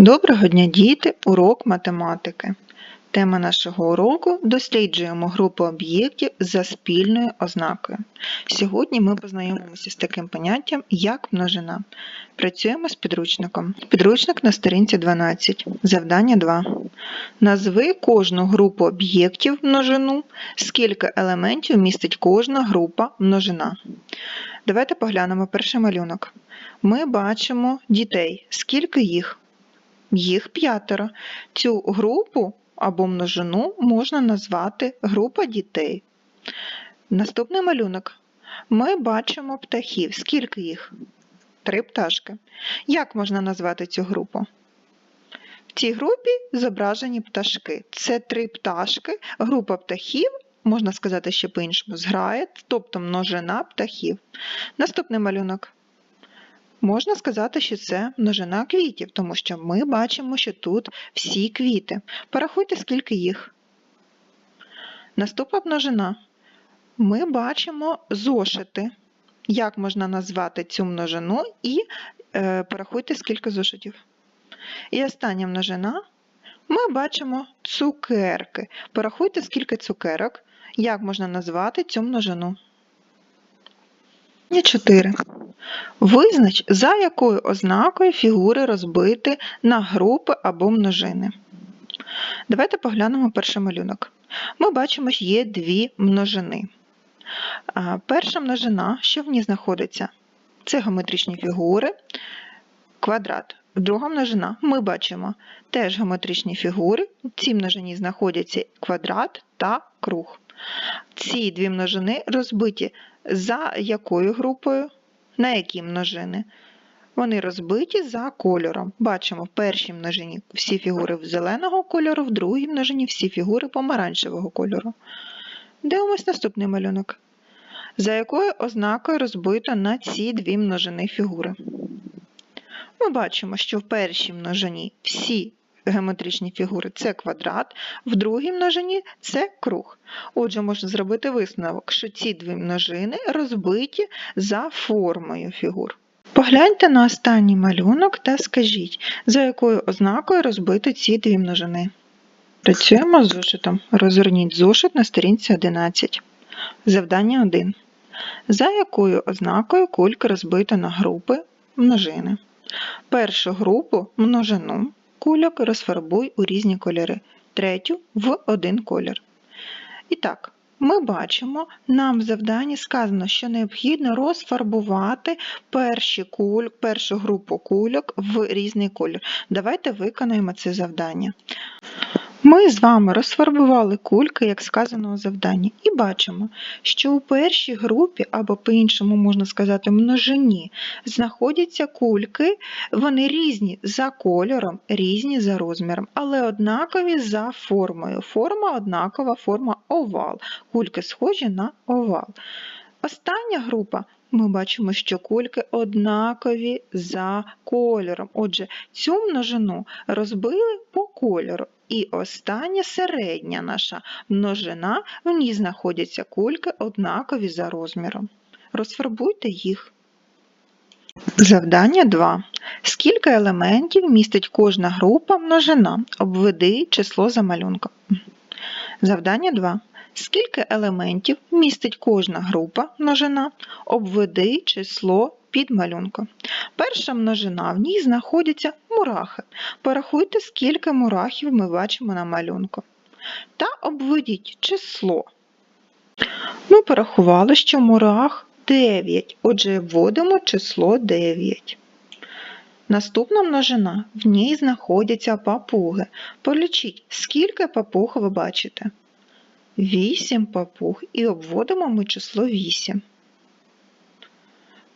Доброго дня, діти! Урок математики. Тема нашого уроку досліджуємо групу об'єктів за спільною ознакою. Сьогодні ми познайомимося з таким поняттям, як множина. Працюємо з підручником. Підручник на сторінці 12. Завдання 2. Назви кожну групу об'єктів множину, скільки елементів містить кожна група множина. Давайте поглянемо перший малюнок. Ми бачимо дітей. Скільки їх? Їх п'ятеро. Цю групу або множину можна назвати група дітей. Наступний малюнок. Ми бачимо птахів. Скільки їх? Три пташки. Як можна назвати цю групу? В цій групі зображені пташки. Це три пташки, група птахів, можна сказати ще по-іншому, зграє, тобто множина птахів. Наступний малюнок. Можна сказати, що це множина квітів, тому що ми бачимо, що тут всі квіти. Порахуйте, скільки їх. Наступна множина. Ми бачимо зошити. Як можна назвати цю множину і е, порахуйте, скільки зошитів. І остання множина. Ми бачимо цукерки. Порахуйте, скільки цукерок. Як можна назвати цю множину? 4. Визнач, за якою ознакою фігури розбити на групи або множини. Давайте поглянемо перший малюнок. Ми бачимо, що є дві множини. Перша множина, що в ній знаходиться? Це геометричні фігури, квадрат. Друга множина ми бачимо теж геометричні фігури. В цій множині знаходяться квадрат та круг. Ці дві множини розбиті за якою групою? На які множини? Вони розбиті за кольором. Бачимо, в першій множині всі фігури зеленого кольору, в другій множині всі фігури помаранчевого кольору. Дивимось наступний малюнок. За якою ознакою розбито на ці дві множини фігури? Ми бачимо, що в першій множині всі геометричні фігури це квадрат, в другій множині це круг. Отже, можна зробити висновок, що ці дві множини розбиті за формою фігур. Погляньте на останній малюнок та скажіть, за якою ознакою розбити ці дві множини. Працюємо з зошитом. Розверніть зошит на сторінці 11. Завдання 1. За якою ознакою кулька розбита на групи множини. Першу групу множину кульок розфарбуй у різні кольори, третю в один колір. І так, ми бачимо, нам в завданні сказано, що необхідно розфарбувати перші куль, першу групу кульок в різний колір. Давайте виконаємо це завдання. Ми з вами розфарбували кульки, як сказано у завданні, і бачимо, що у першій групі, або по-іншому можна сказати, множині, знаходяться кульки, вони різні за кольором, різні за розміром, але однакові за формою. Форма однакова, форма овал. Кульки схожі на овал. Остання група. Ми бачимо, що кульки однакові за кольором. Отже, цю множину розбили по кольору. І остання середня наша множина, в ній знаходяться кульки однакові за розміром. Розфарбуйте їх. Завдання 2. Скільки елементів містить кожна група множина? Обведи число за малюнком. Завдання 2. Скільки елементів містить кожна група множина? Обведи число під малюнком. Перша множина, в ній знаходяться мурахи. Порахуйте, скільки мурахів ми бачимо на малюнку. Та обведіть число. Ми порахували, що мурах 9, отже, вводимо число 9. Наступна множина, в ній знаходяться папуги. Полічіть, скільки папуг ви бачите. 8 папуг і обводимо ми число 8.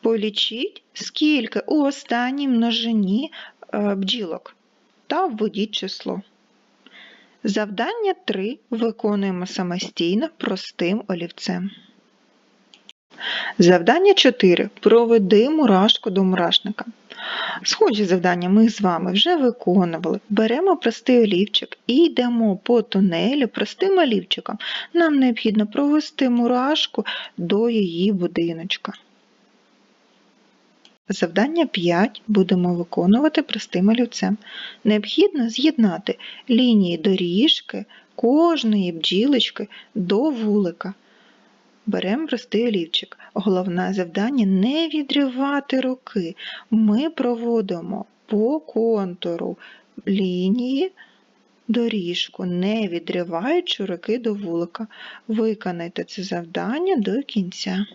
Полічіть, скільки у останній множині е, бджілок та введіть число. Завдання 3 виконуємо самостійно простим олівцем. Завдання 4. Проведи мурашку до мурашника. Схожі завдання ми з вами вже виконували. Беремо простий олівчик і йдемо по тунелю простим олівчиком. Нам необхідно провести мурашку до її будиночка. Завдання 5 будемо виконувати простим олівцем. Необхідно з'єднати лінії доріжки кожної бджілочки до вулика. Беремо простий олівчик. Головне завдання не відривати руки. Ми проводимо по контуру лінії доріжку, не відриваючи руки до вулика. Виконайте це завдання до кінця.